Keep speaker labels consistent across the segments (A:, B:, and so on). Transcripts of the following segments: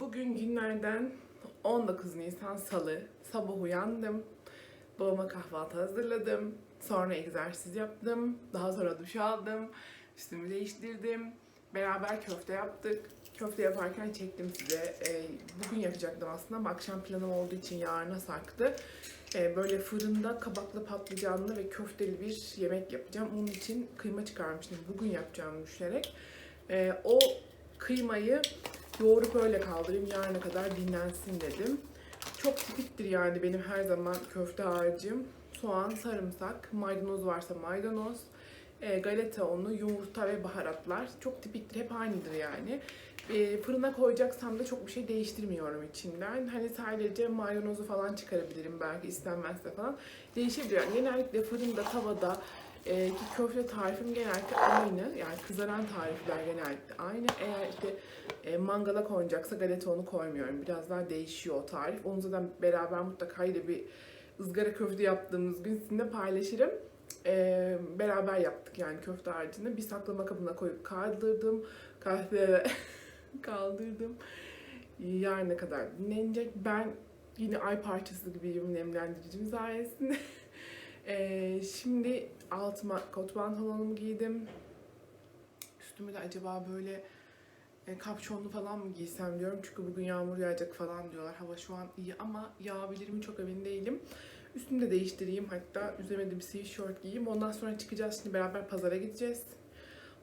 A: Bugün günlerden 19 Nisan Salı. Sabah uyandım. Babama kahvaltı hazırladım. Sonra egzersiz yaptım. Daha sonra duş aldım. Üstümü değiştirdim. Beraber köfte yaptık. Köfte yaparken çektim size. Ee, bugün yapacaktım aslında ama akşam planım olduğu için yarına sarktı. Ee, böyle fırında kabaklı patlıcanlı ve köfteli bir yemek yapacağım. Onun için kıyma çıkarmıştım. Bugün yapacağım düşünerek. Ee, o kıymayı yoğurup öyle kaldırayım. Yarına kadar dinlensin dedim. Çok tipiktir yani benim her zaman köfte harcım. Soğan, sarımsak, maydanoz varsa maydanoz, e, galeta unu, yumurta ve baharatlar. Çok tipiktir, hep aynıdır yani. E, fırına koyacaksam da çok bir şey değiştirmiyorum içinden. Hani sadece maydanozu falan çıkarabilirim belki istenmezse falan. Değişebilir yani genellikle fırında, tavada e, ki köfte tarifim genellikle aynı. Yani kızaran tarifler genellikle aynı. Eğer işte e, mangala konacaksa galeta unu koymuyorum. Biraz daha değişiyor o tarif. Onu zaten beraber mutlaka yine bir ızgara köfte yaptığımız gün sizinle paylaşırım. E, beraber yaptık yani köfte harcını. Bir saklama kabına koyup kaldırdım. Kahve kaldırdım. Yarına kadar dinlenecek. Ben yine ay parçası gibiyim nemlendiricim sayesinde. E, şimdi altıma kot pantolonumu giydim. Üstüme de acaba böyle e, kapşonlu falan mı giysem diyorum. Çünkü bugün yağmur yağacak falan diyorlar. Hava şu an iyi ama yağabilir mi çok emin değilim. Üstümü de değiştireyim. Hatta üzerime de bir sweatshirt giyeyim. Ondan sonra çıkacağız. Şimdi beraber pazara gideceğiz.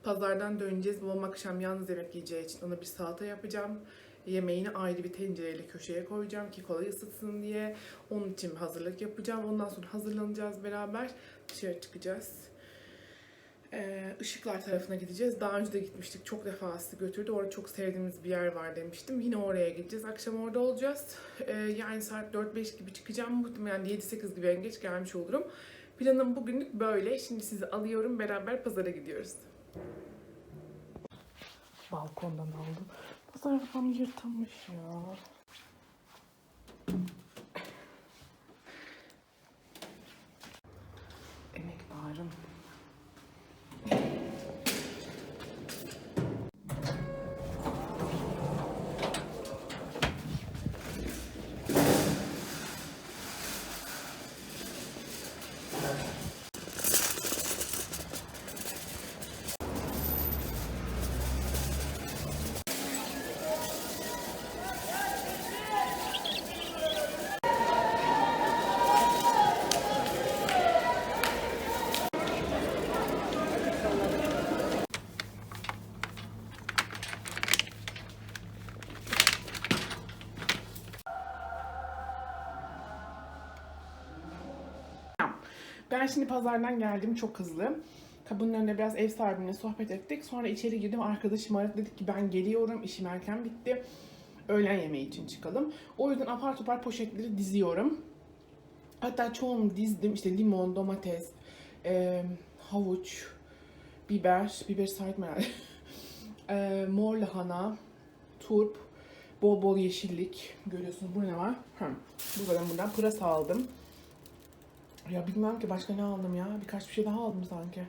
A: Pazardan döneceğiz. Babam akşam yalnız yemek yiyeceği için ona bir salata yapacağım. Yemeğini ayrı bir tencereyle köşeye koyacağım ki kolay ısıtsın diye. Onun için hazırlık yapacağım. Ondan sonra hazırlanacağız beraber. Dışarı çıkacağız. Ee, Işıklar tarafına gideceğiz. Daha önce de gitmiştik. Çok defa sizi götürdü. Orada çok sevdiğimiz bir yer var demiştim. Yine oraya gideceğiz. Akşam orada olacağız. Ee, yani saat 4-5 gibi çıkacağım. Muhtemelen 7-8 gibi en geç gelmiş olurum. Planım bugünlük böyle. Şimdi sizi alıyorum. Beraber pazara gidiyoruz. Balkondan aldım. Pazar tam yırtılmış ya. Emektarım. Ben şimdi pazardan geldim çok hızlı. Kapının önünde biraz ev sahibiyle sohbet ettik. Sonra içeri girdim. Arkadaşım aradı dedik ki ben geliyorum. İşim erken bitti. Öğlen yemeği için çıkalım. O yüzden apar topar poşetleri diziyorum. Hatta çoğunu dizdim. İşte limon, domates, e, havuç, biber, biber saydım herhalde. e, mor lahana, turp, bol bol yeşillik. Görüyorsunuz burada ne var? Hı. Bu zaten buradan pırasa aldım. Ya bilmem ki başka ne aldım ya. Birkaç bir şey daha aldım sanki.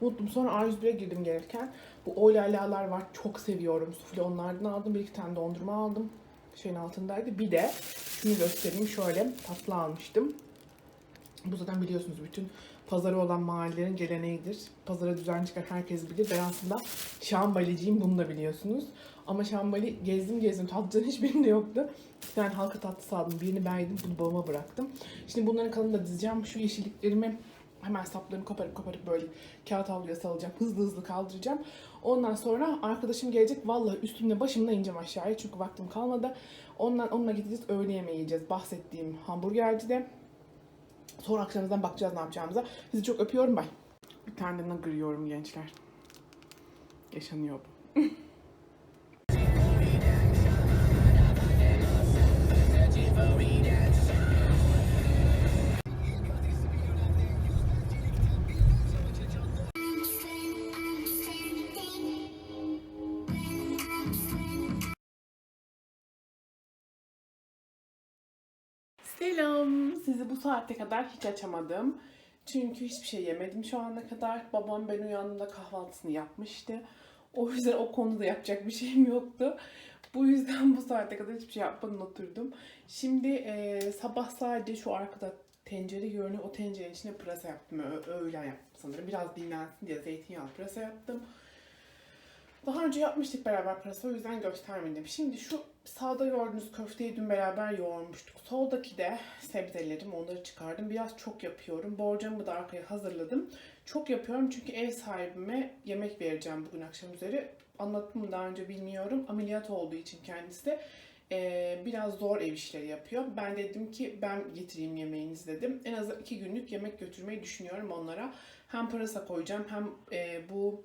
A: Unuttum. Sonra A101'e girdim gelirken. Bu oylalalar var. Çok seviyorum. Sufle onlardan aldım. Bir iki tane dondurma aldım. Şeyin altındaydı. Bir de şunu göstereyim. Şöyle tatlı almıştım. Bu zaten biliyorsunuz bütün pazarı olan mahallelerin geleneğidir. Pazara düzenli çıkan herkes bilir. Ben aslında şambaliciyim bunu da biliyorsunuz. Ama şambali gezdim gezdim tatlıcının hiçbirinde yoktu. Tane halka tatlısı aldım. Birini ben yedim bunu babama bıraktım. Şimdi bunların kalanını da dizeceğim. Şu yeşilliklerimi hemen saplarını koparıp koparıp böyle kağıt havluya salacağım. Hızlı hızlı kaldıracağım. Ondan sonra arkadaşım gelecek. Vallahi üstümle başımla ineceğim aşağıya. Çünkü vaktim kalmadı. Ondan, onunla gideceğiz. Öğle yemeği yiyeceğiz. Bahsettiğim hamburgercide. Sonra akşamımızdan bakacağız ne yapacağımıza. Sizi çok öpüyorum. Bay. Bir tane de nugget yiyorum gençler. Yaşanıyor bu. Selam. Sizi bu saate kadar hiç açamadım. Çünkü hiçbir şey yemedim şu ana kadar. Babam ben uyandığımda kahvaltısını yapmıştı. O yüzden o konuda yapacak bir şeyim yoktu. Bu yüzden bu saate kadar hiçbir şey yapmadan oturdum. Şimdi e, sabah sadece şu arkada tencere görünüyor. O tencerenin içine pırasa yaptım. Öğlen yaptım sanırım. Biraz dinlensin diye zeytinyağlı pırasa yaptım. Daha önce yapmıştık beraber pırasa o yüzden göstermedim. Şimdi şu sağda gördüğünüz köfteyi dün beraber yoğurmuştuk. Soldaki de sebzelerim onları çıkardım. Biraz çok yapıyorum. Borcamı da arkaya hazırladım. Çok yapıyorum çünkü ev sahibime yemek vereceğim bugün akşam üzeri. Anlattım mı daha önce bilmiyorum. Ameliyat olduğu için kendisi de biraz zor ev işleri yapıyor. Ben dedim ki ben getireyim yemeğinizi dedim. En az iki günlük yemek götürmeyi düşünüyorum onlara. Hem pırasa koyacağım hem eee, bu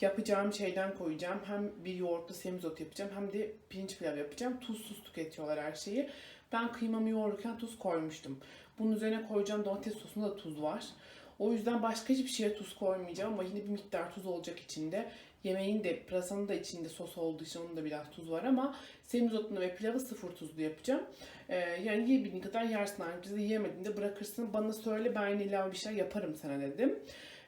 A: yapacağım şeyden koyacağım. Hem bir yoğurtlu semizot yapacağım hem de pirinç pilav yapacağım. Tuzsuz tüketiyorlar her şeyi. Ben kıymamı yoğururken tuz koymuştum. Bunun üzerine koyacağım domates sosunda da tuz var. O yüzden başka hiçbir şeye tuz koymayacağım ama yine bir miktar tuz olacak içinde. Yemeğin de pırasanın da içinde sos olduğu için onun da biraz tuz var ama semizotunu ve pilavı sıfır tuzlu yapacağım. Ee, yani yiyebildiğin kadar yersin herkese yiyemediğinde bırakırsın. Bana söyle ben ilave bir şey yaparım sana dedim.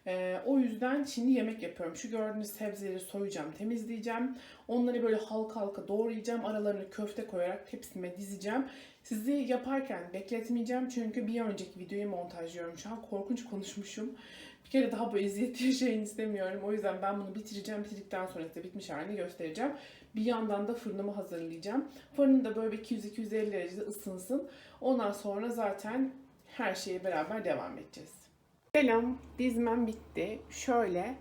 A: Ee, o yüzden şimdi yemek yapıyorum. Şu gördüğünüz sebzeleri soyacağım, temizleyeceğim. Onları böyle halka halka doğrayacağım. Aralarına köfte koyarak tepsime dizeceğim. Sizi yaparken bekletmeyeceğim çünkü bir önceki videoyu montajlıyorum şu an. Korkunç konuşmuşum. Bir kere daha bu eziyet yaşayın istemiyorum. O yüzden ben bunu bitireceğim. Bitirdikten sonra size bitmiş halini göstereceğim. Bir yandan da fırınımı hazırlayacağım. Fırını da böyle 200-250 derecede ısınsın. Ondan sonra zaten her şeye beraber devam edeceğiz. Selam, dizmem bitti. Şöyle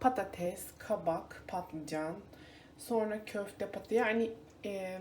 A: patates, kabak, patlıcan, sonra köfte patı yani eee,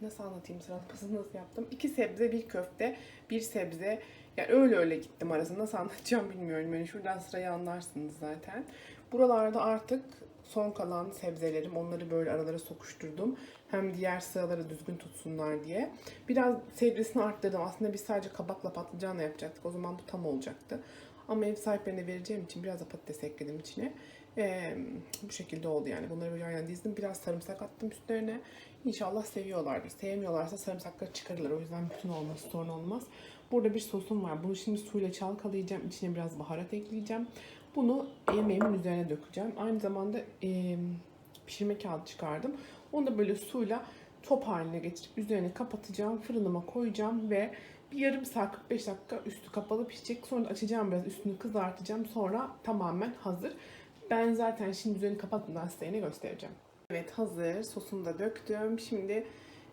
A: nasıl anlatayım salatasını nasıl yaptım? İki sebze, bir köfte, bir sebze. Yani öyle öyle gittim arasında nasıl anlatacağım bilmiyorum. Yani şuradan sırayı anlarsınız zaten. Buralarda artık son kalan sebzelerim onları böyle aralara sokuşturdum. Hem diğer sıraları düzgün tutsunlar diye. Biraz sebzesini arttırdım. Aslında biz sadece kabakla patlıcanla yapacaktık. O zaman bu tam olacaktı. Ama ev sahiplerine vereceğim için biraz da patates ekledim içine. Ee, bu şekilde oldu yani. Bunları böyle aynen dizdim. Biraz sarımsak attım üstlerine. İnşallah seviyorlardır. Sevmiyorlarsa sarımsakları çıkarırlar. O yüzden bütün olması sorun olmaz. Burada bir sosum var. Bunu şimdi suyla çalkalayacağım. İçine biraz baharat ekleyeceğim. Bunu yemeğimin üzerine dökeceğim. Aynı zamanda e, pişirme kağıdı çıkardım. Onu da böyle suyla top haline getirip üzerine kapatacağım. Fırınıma koyacağım ve bir yarım saat 45 dakika üstü kapalı pişecek. Sonra açacağım biraz üstünü kızartacağım. Sonra tamamen hazır. Ben zaten şimdi üzerini kapatmadan size göstereceğim. Evet hazır. Sosunu da döktüm. Şimdi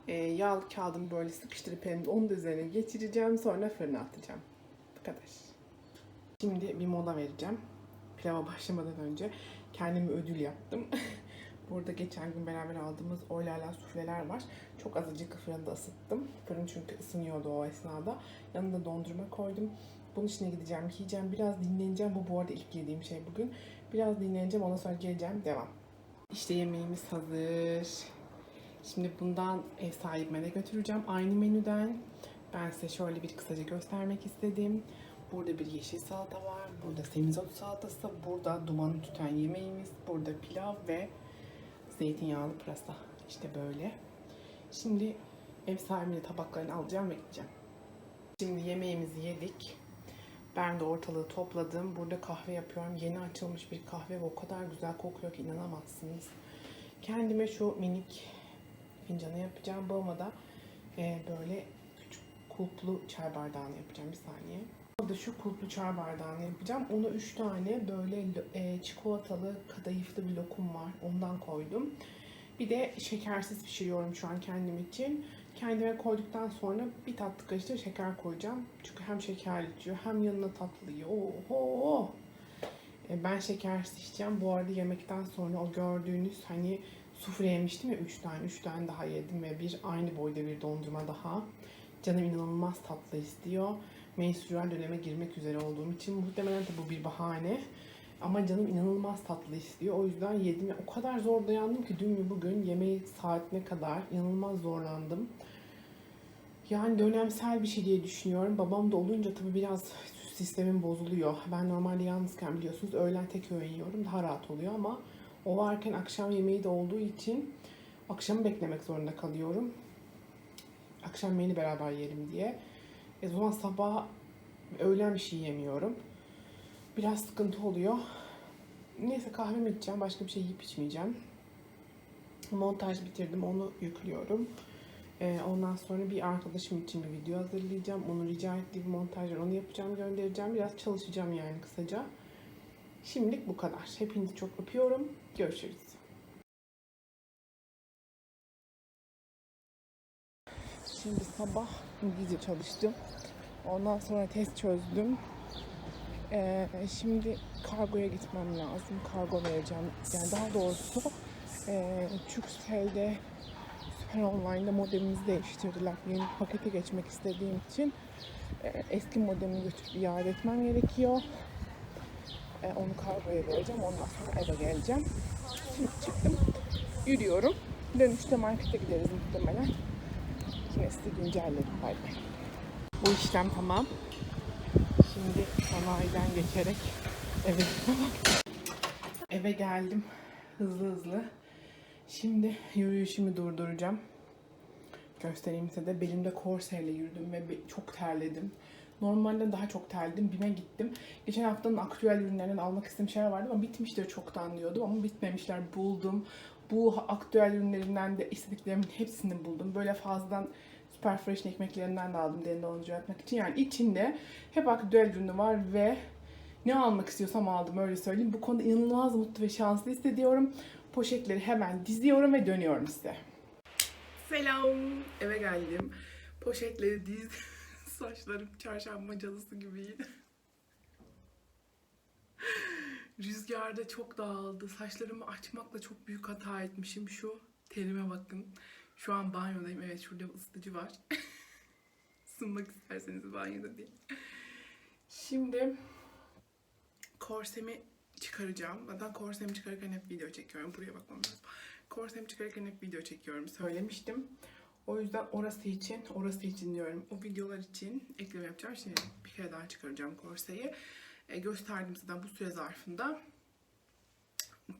A: e, yağlı kağıdımı böyle sıkıştırıp elimde onu da üzerine geçireceğim. Sonra fırına atacağım. Bu kadar. Şimdi bir mola vereceğim. Pilava başlamadan önce kendime ödül yaptım. Burada geçen gün beraber aldığımız oylala sufleler var. Çok azıcık fırında ısıttım. Fırın çünkü ısınıyordu o esnada. Yanında dondurma koydum. Bunun içine gideceğim, yiyeceğim. Biraz dinleneceğim. Bu bu arada ilk yediğim şey bugün. Biraz dinleneceğim. Ondan sonra geleceğim. Devam. İşte yemeğimiz hazır. Şimdi bundan ev sahibime de götüreceğim. Aynı menüden. Ben size şöyle bir kısaca göstermek istedim. Burada bir yeşil salata var. Burada semizot salatası. Burada dumanı tüten yemeğimiz. Burada pilav ve zeytinyağlı pırasa. İşte böyle. Şimdi ev sahibinin tabaklarını alacağım ve gideceğim. Şimdi yemeğimizi yedik. Ben de ortalığı topladım. Burada kahve yapıyorum. Yeni açılmış bir kahve ve o kadar güzel kokuyor ki inanamazsınız. Kendime şu minik fincanı yapacağım. Babama da e, böyle küçük kulplu çay bardağını yapacağım. Bir saniye. Burada şu kulplu çay bardağını yapacağım. Ona 3 tane böyle e, çikolatalı kadayıflı bir lokum var. Ondan koydum. Bir de şekersiz pişiriyorum şu an kendim için. Kendime koyduktan sonra bir tatlı kaşığı şeker koyacağım. Çünkü hem şekerli içiyor hem yanına tatlı yiyor. Oho! E, Ben şekersiz içeceğim. Bu arada yemekten sonra o gördüğünüz hani sufle yemiştim ya 3 tane. 3 tane daha yedim ve bir aynı boyda bir dondurma daha. Canım inanılmaz tatlı istiyor. Menstrüel döneme girmek üzere olduğum için muhtemelen de bu bir bahane. Ama canım inanılmaz tatlı istiyor. O yüzden yedim. O kadar zor dayandım ki dün ve bugün yemeği saatine kadar inanılmaz zorlandım. Yani dönemsel bir şey diye düşünüyorum. Babam da olunca tabii biraz sistemim bozuluyor. Ben normalde yalnızken biliyorsunuz öğlen tek öğün yiyorum. Daha rahat oluyor ama o varken akşam yemeği de olduğu için akşamı beklemek zorunda kalıyorum. Akşam yemeğini beraber yerim diye. E, zaman sabah öğlen bir şey yemiyorum. Biraz sıkıntı oluyor. Neyse kahvemi içeceğim. Başka bir şey yiyip içmeyeceğim. Montaj bitirdim. Onu yüklüyorum. Ee, ondan sonra bir arkadaşım için bir video hazırlayacağım. Onu rica ettiği bir montaj var. Onu yapacağım, göndereceğim. Biraz çalışacağım yani kısaca. Şimdilik bu kadar. Hepinizi çok öpüyorum. Görüşürüz. Şimdi sabah İngilizce çalıştım. Ondan sonra test çözdüm. Ee, şimdi kargoya gitmem lazım. Kargo vereceğim. Yani daha doğrusu e, Turkcell'de Süper Online'da modemimizi değiştirdiler. Yeni pakete geçmek istediğim için e, eski modemi götürüp iade etmem gerekiyor. E, onu kargoya vereceğim. Ondan sonra eve geleceğim. Şimdi çıktım. Yürüyorum. Dönüşte markete gideriz muhtemelen. Güncellerim. Bay bay. Bu işlem tamam. Şimdi sanayiden geçerek eve. Eve geldim. Hızlı hızlı. Şimdi yürüyüşümü durduracağım. Göstereyim size de. Belimde korseyle yürüdüm ve çok terledim. Normalde daha çok terledim. BİM'e gittim. Geçen haftanın aktüel ürünlerinden almak istediğim şeyler vardı ama bitmiştir çoktan diyordum ama bitmemişler. Buldum. Bu aktüel ürünlerinden de istediklerimin hepsini buldum. Böyle fazladan Super Fresh'in ekmeklerinden de aldım derinde onu yapmak için. Yani içinde hep aktüel ürünü var ve ne almak istiyorsam aldım öyle söyleyeyim. Bu konuda inanılmaz mutlu ve şanslı hissediyorum. Poşetleri hemen diziyorum ve dönüyorum size. Selam. Eve geldim. Poşetleri diz. Saçlarım çarşamba calısı gibiydi. Rüzgarda çok dağıldı. Saçlarımı açmakla çok büyük hata etmişim. Şu terime bakın. Şu an banyodayım. Evet şurada ısıtıcı var. Isınmak isterseniz banyoda diye. Şimdi korsemi çıkaracağım. Zaten korsemi çıkarırken hep video çekiyorum. Buraya bakmam lazım. Korsemi çıkarırken hep video çekiyorum. Söylemiştim. O yüzden orası için, orası için diyorum. O videolar için ekleme yapacağım. Şimdi bir kere daha çıkaracağım korseyi. E, gösterdim size bu süre zarfında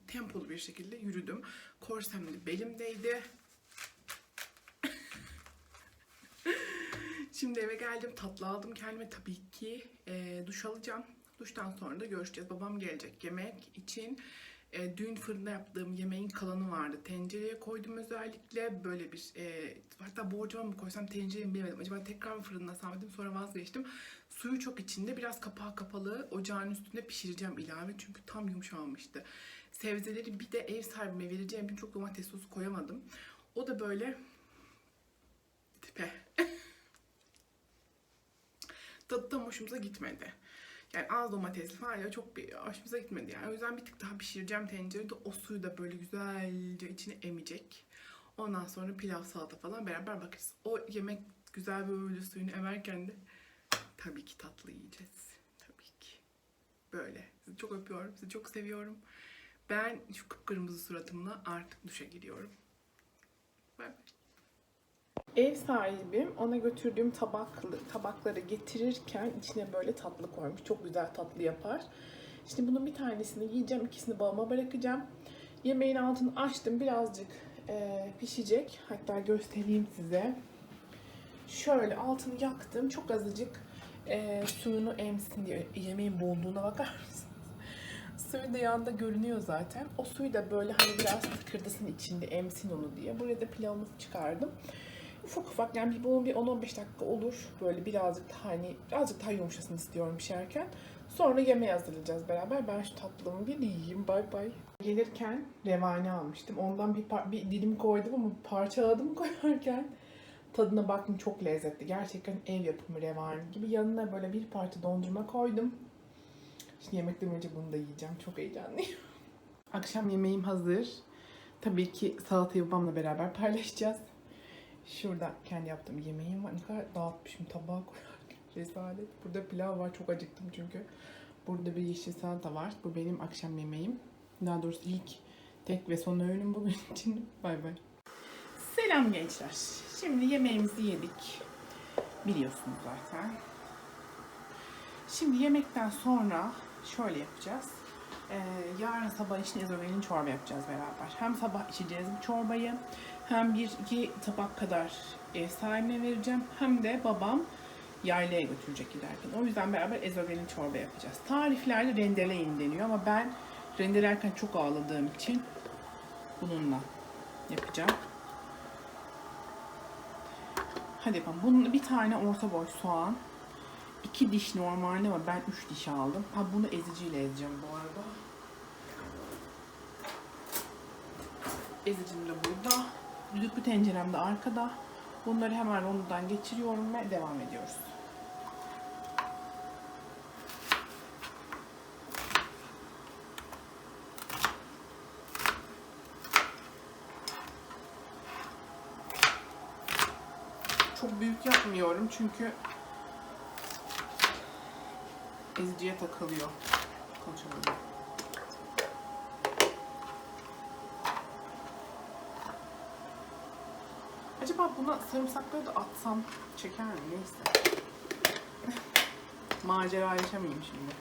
A: tempolu bir şekilde yürüdüm. Korsem de belimdeydi. Şimdi eve geldim tatlı aldım kendime tabii ki e, duş alacağım. Duştan sonra da görüşeceğiz. Babam gelecek yemek için. E, dün fırında yaptığım yemeğin kalanı vardı. Tencereye koydum özellikle. Böyle bir e, hatta borcama mı koysam tencereye mi bilemedim. Acaba tekrar mı fırınlasam dedim. Sonra vazgeçtim. Suyu çok içinde. Biraz kapağı kapalı. Ocağın üstünde pişireceğim ilave. Çünkü tam yumuşamamıştı. Sebzeleri bir de ev sahibime vereceğim için çok domates sosu koyamadım. O da böyle tipe. Tadı tam hoşumuza gitmedi. Yani az domatesli falan ya çok bir hoşumuza gitmedi yani. O yüzden bir tık daha pişireceğim tencerede. O suyu da böyle güzelce içine emecek. Ondan sonra pilav salata falan beraber bakarız. O yemek güzel böyle suyunu emerken de tabii ki tatlı yiyeceğiz. Tabii ki. Böyle. Sizi çok öpüyorum. Sizi çok seviyorum. Ben şu kıpkırmızı suratımla artık duşa giriyorum. Ev sahibim ona götürdüğüm tabaklı, tabakları getirirken içine böyle tatlı koymuş. Çok güzel tatlı yapar. Şimdi bunun bir tanesini yiyeceğim, ikisini babama bırakacağım. Yemeğin altını açtım, birazcık e, pişecek. Hatta göstereyim size. Şöyle altını yaktım, çok azıcık e, suyunu emsin diye. Yemeğin bolluğuna bakar mısınız? Suyu da yanında görünüyor zaten. O suyu da böyle hani biraz tıkırdasın içinde emsin onu diye. Buraya da pilavımızı çıkardım ufak ufak yani bir bunun bir 10-15 dakika olur. Böyle birazcık daha hani birazcık daha yumuşasın istiyorum pişerken. Sonra yemeği hazırlayacağız beraber. Ben şu tatlımı bir yiyeyim. Bay bay. Gelirken revani almıştım. Ondan bir, bir dilim koydum ama parçaladım koyarken tadına baktım çok lezzetli. Gerçekten ev yapımı revani gibi. Yanına böyle bir parça dondurma koydum. Şimdi yemekten önce bunu da yiyeceğim. Çok heyecanlıyım. Akşam yemeğim hazır. Tabii ki salatayı babamla beraber paylaşacağız. Şurada kendi yaptığım yemeğim var. Ne kadar dağıtmışım tabağa koyarken. Rezalet. Burada pilav var. Çok acıktım çünkü. Burada bir yeşil salata var. Bu benim akşam yemeğim. Daha doğrusu ilk tek ve son öğünüm bugün için. Bay bay. Selam gençler. Şimdi yemeğimizi yedik. Biliyorsunuz zaten. Şimdi yemekten sonra şöyle yapacağız. Ee, yarın sabah için ezogelin çorba yapacağız beraber. Hem sabah içeceğiz bu çorbayı hem bir iki tabak kadar ev sahibine vereceğim hem de babam yaylaya götürecek giderken. O yüzden beraber ezogelin çorba yapacağız. Tariflerde rendeleyin deniyor ama ben rendelerken çok ağladığım için bununla yapacağım. Hadi yapalım. Bunun bir tane orta boy soğan. iki diş normalde ama ben üç diş aldım. Ha bunu eziciyle ezeceğim bu arada. Ezicim de burada. Düdüklü tencerem de arkada. Bunları hemen rondodan geçiriyorum ve devam ediyoruz. Çok büyük yapmıyorum çünkü eziciye takılıyor. Konuşamadım. Acaba buna sarımsakları da atsam çeker mi? Neyse. Macera yaşamayayım şimdi.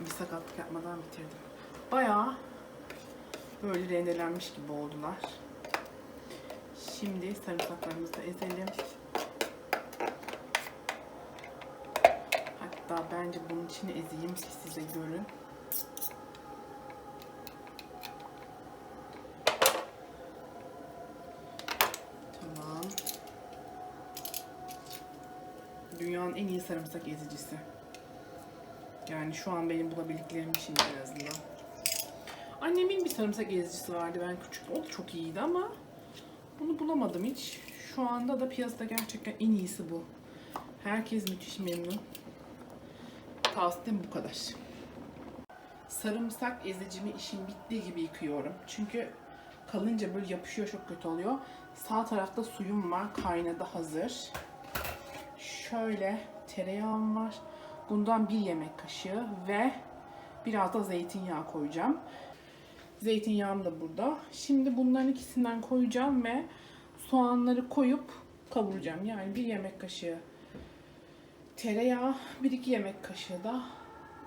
A: Bir sakatlık yapmadan bitirdim. Bayağı böyle rendelenmiş gibi oldular. Şimdi sarımsaklarımızı da ezelim. Hatta bence bunun içine ezeyim ki size görün. Tamam. Dünyanın en iyi sarımsak ezicisi. Yani şu an benim bulabildiklerim için en azından. Annemin bir sarımsak ezicisi vardı ben küçük. O da çok iyiydi ama bunu bulamadım hiç. Şu anda da piyasada gerçekten en iyisi bu. Herkes müthiş memnun. Tavsiyem bu kadar. Sarımsak ezicimi işim bittiği gibi yıkıyorum. Çünkü kalınca böyle yapışıyor çok kötü oluyor. Sağ tarafta suyum var. Kaynadı hazır. Şöyle tereyağım var. Bundan bir yemek kaşığı ve biraz da zeytinyağı koyacağım. Zeytinyağım da burada. Şimdi bunların ikisinden koyacağım ve soğanları koyup kavuracağım. Yani bir yemek kaşığı tereyağı, bir iki yemek kaşığı da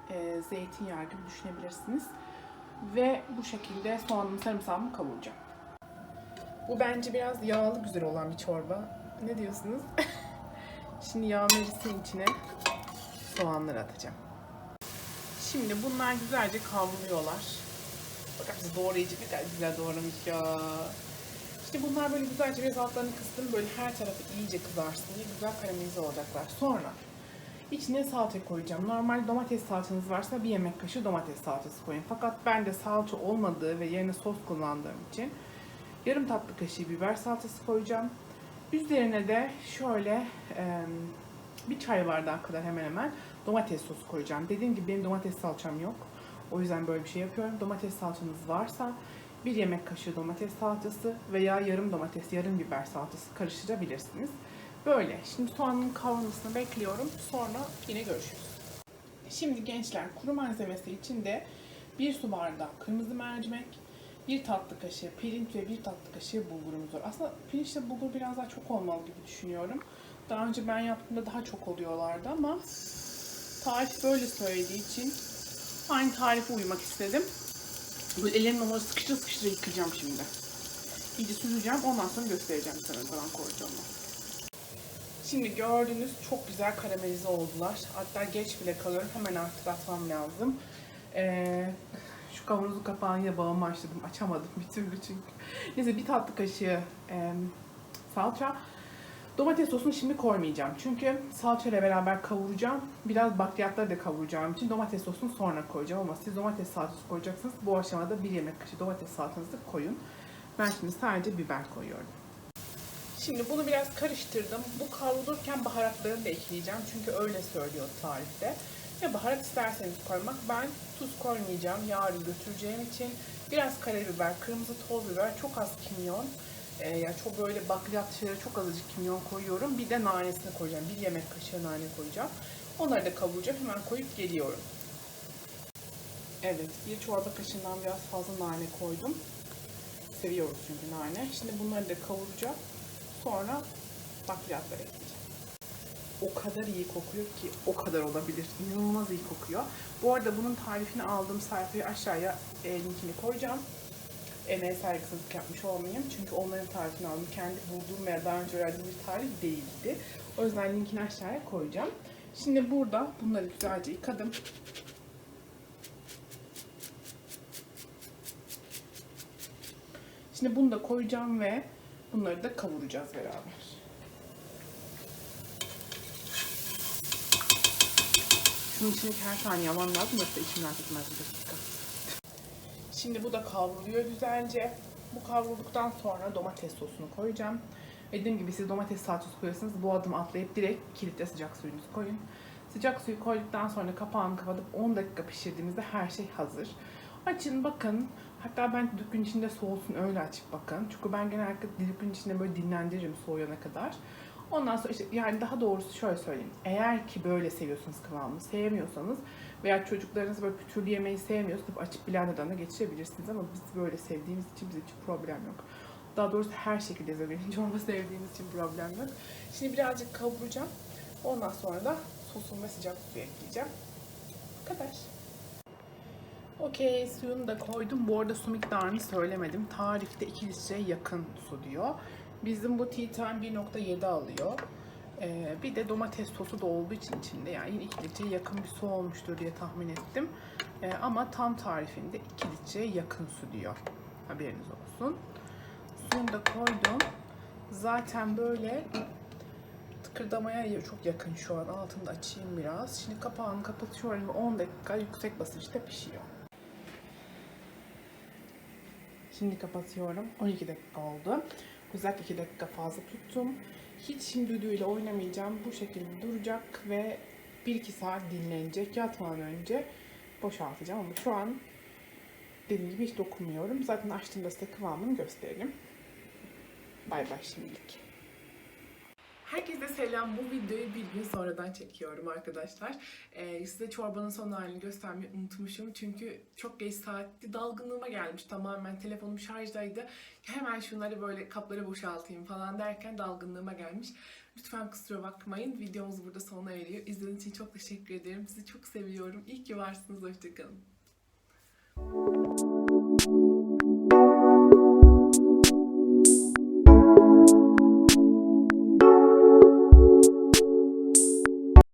A: e, zeytinyağı gibi düşünebilirsiniz. Ve bu şekilde soğanımı sarımsağımı kavuracağım. Bu bence biraz yağlı güzel olan bir çorba. Ne diyorsunuz? Şimdi yağ merisin içine soğanları atacağım. Şimdi bunlar güzelce kavruluyorlar. Bakın size doğrayıcı ne kadar güzel doğramış ya. İşte bunlar böyle güzelce biraz altlarını kıstım. Böyle her tarafı iyice kızarsın diye güzel karamelize olacaklar. Sonra içine salça koyacağım. Normal domates salçanız varsa bir yemek kaşığı domates salçası koyun. Fakat ben de salça olmadığı ve yerine sos kullandığım için yarım tatlı kaşığı biber salçası koyacağım. Üzerine de şöyle bir çay bardağı kadar hemen hemen domates sosu koyacağım. Dediğim gibi benim domates salçam yok. O yüzden böyle bir şey yapıyorum. Domates salçanız varsa bir yemek kaşığı domates salçası veya yarım domates, yarım biber salçası karıştırabilirsiniz. Böyle. Şimdi soğanın kavrulmasını bekliyorum. Sonra yine görüşürüz. Şimdi gençler kuru malzemesi için de bir su bardağı kırmızı mercimek, bir tatlı kaşığı pirinç ve bir tatlı kaşığı bulgurumuz var. Aslında pirinçle bulgur biraz daha çok olmalı gibi düşünüyorum. Daha önce ben yaptığımda daha çok oluyorlardı ama tarif böyle söylediği için aynı tarife uymak istedim. Böyle ellerimle onları sıkıştıra sıkıştıra yıkayacağım şimdi. İyice süzeceğim ondan sonra göstereceğim sana falan koyacağım. Şimdi gördüğünüz çok güzel karamelize oldular. Hatta geç bile kalıyorum. Hemen artık atmam lazım. Ee, şu kavanozun kapağını yine bağıma açtım. Açamadım bir türlü çünkü. Neyse bir tatlı kaşığı e, salça. Domates sosunu şimdi koymayacağım. Çünkü salça ile beraber kavuracağım. Biraz bakliyatları da kavuracağım için domates sosunu sonra koyacağım. Ama siz domates salçası koyacaksınız. Bu aşamada bir yemek kaşığı domates salçanızı koyun. Ben şimdi sadece biber koyuyorum. Şimdi bunu biraz karıştırdım. Bu kavrulurken baharatlarını da ekleyeceğim. Çünkü öyle söylüyor tarifte. Ve baharat isterseniz koymak. Ben tuz koymayacağım. Yarın götüreceğim için. Biraz karabiber, kırmızı toz biber, çok az kimyon. Ee, yani çok böyle bakliyat şeylere çok azıcık kimyon koyuyorum. Bir de nanesini koyacağım. Bir yemek kaşığı nane koyacağım. Onları da kavuracağım. Hemen koyup geliyorum. Evet, bir çorba kaşığından biraz fazla nane koydum. Seviyoruz çünkü nane. Şimdi bunları da kavuracağım. Sonra bakliyatları ekleyeceğim. o kadar iyi kokuyor ki o kadar olabilir. İnanılmaz iyi kokuyor. Bu arada bunun tarifini aldığım sayfayı aşağıya e, linkini koyacağım. Emeğe saygısızlık yapmış olmayayım. Çünkü onların tarifini aldım. Kendi bulduğum veya daha önce öğrendiğim bir tarif değildi. O yüzden linkini aşağıya koyacağım. Şimdi burada bunları güzelce yıkadım. Şimdi bunu da koyacağım ve bunları da kavuracağız beraber. Şunun içindeki her tane yalan lazım yoksa içimden tutmaz dakika. Şimdi bu da kavruluyor güzelce. Bu kavrulduktan sonra domates sosunu koyacağım. Dediğim gibi siz domates salçası koyuyorsanız bu adımı atlayıp direkt kilitle sıcak suyunuzu koyun. Sıcak suyu koyduktan sonra kapağını kapatıp 10 dakika pişirdiğimizde her şey hazır. Açın bakın. Hatta ben düdüklün içinde soğusun öyle açıp bakın. Çünkü ben genellikle düdüklün içinde böyle dinlendiririm soğuyana kadar. Ondan sonra işte yani daha doğrusu şöyle söyleyeyim. Eğer ki böyle seviyorsanız kıvamını sevmiyorsanız veya çocuklarınız böyle pütürlü yemeği sevmiyorsa tabii açıp blenderdan da geçirebilirsiniz ama biz böyle sevdiğimiz için bizim için problem yok. Daha doğrusu her şekilde ezogelin çorba sevdiğimiz için problem yok. Şimdi birazcık kavuracağım. Ondan sonra da sosum ve sıcak suyu ekleyeceğim. Bu kadar. Okey suyunu da koydum. Bu arada su miktarını söylemedim. Tarifte 2 litreye yakın su diyor. Bizim bu tea time 1.7 alıyor. Ee, bir de domates sosu da olduğu için içinde yani yine 2 litreye yakın bir su olmuştur diye tahmin ettim. Ee, ama tam tarifinde 2 litreye yakın su diyor. Haberiniz olsun. Suyunu da koydum. Zaten böyle tıkırdamaya çok yakın şu an. Altını da açayım biraz. Şimdi kapağını kapatıyorum ve 10 dakika yüksek basınçta pişiyor. Şimdi kapatıyorum. 12 dakika oldu. Özellikle 2 dakika fazla tuttum. Hiç şimdi düdüğüyle oynamayacağım. Bu şekilde duracak ve 1-2 saat dinlenecek. Yatmadan önce boşaltacağım ama şu an dediğim gibi hiç dokunmuyorum. Zaten açtığımda size kıvamını gösterelim. Bay bay şimdilik. Herkese selam. Bu videoyu bir gün sonradan çekiyorum arkadaşlar. Ee, size çorbanın son halini göstermeyi unutmuşum. Çünkü çok geç saatti. Dalgınlığıma gelmiş tamamen. Telefonum şarjdaydı. Hemen şunları böyle kaplara boşaltayım falan derken dalgınlığıma gelmiş. Lütfen kusura bakmayın. Videomuz burada sona eriyor. İzlediğiniz için çok teşekkür ederim. Sizi çok seviyorum. İyi ki varsınız. Hoşçakalın.